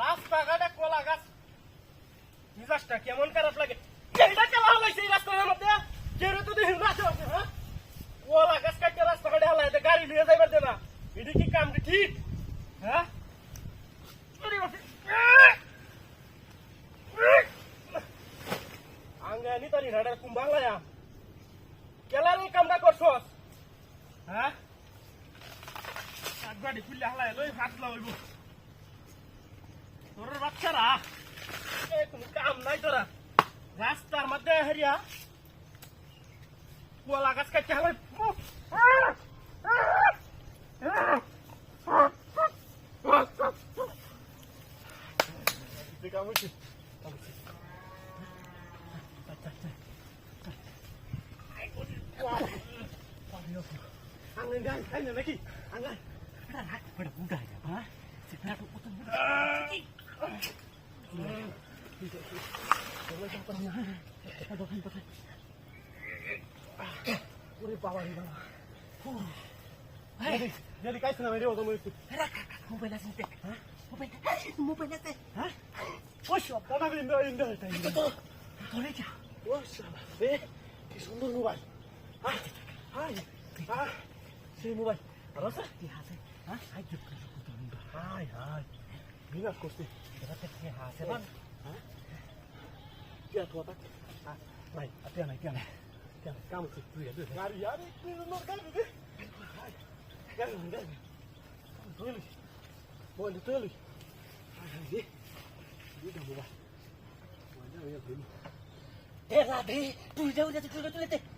রাস্তাঘাটে কলা গাছ মিজাজটা কেমন খারাপ লাগে এইটা কেলা হলাইছে এই রাস্তার মধ্যে কেউ তো দেখি রাস্তা আছে হ্যাঁ কলা গাছ কাটতে রাস্তাঘাটে হলাই গাড়ি নিয়ে যাইবার দে না। এটা কি কাম ঠিক হ্যাঁ আরে বাপরে। রাডার কুম্বাংলায়া কেলার এই কামটা করছস? হ্যাঁ? গাড়ি খুললে হালাই লই হাত লাগাইব তোর বাচ্চারা এই কোনো কাম নাই তোরা। রাস্তার মধ্যে হেরিয়া কলা গাছ কাটতে হালাই kan, angin Uri bawa ni bawa. Jadi, jadi kait na medio itu. mobile asin te ha mobile mobile asin ha Osh, apa na inda inda inda. to tole ja Osh, eh, কি সুন্দর mobile. হাই, হাই, হাই, সেই mobile. রসা, ha hai juk ka potong mudah হাই, হাই। বিনাশ করছে। di hase bang টিয়া তো আতা। নাই, টিয়া নাই, টিয়া নাই। টিয়া নাই, কাম হচ্ছে তুই তুই। গাড়ি আরে তুই নো গাড়ি দে। হাই, গাড়ি গাড়ি। তুই। মোবাইল তুই। হাই, হাই, দে। দুইটা মোবাইল। মোবাইল ইয়া দিন। eh rabe tu jauh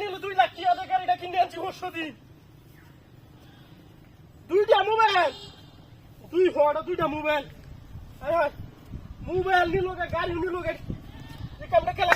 lete না গাড়ি গাড়ি দুই গাড়িটা কিনে আনছি পরশু দিন দুইটা মোবাইল। দুই হওয়াটা দুইটা মোবাইল। মোবাইল নিল গাড়ি নিল গে। এই খেলা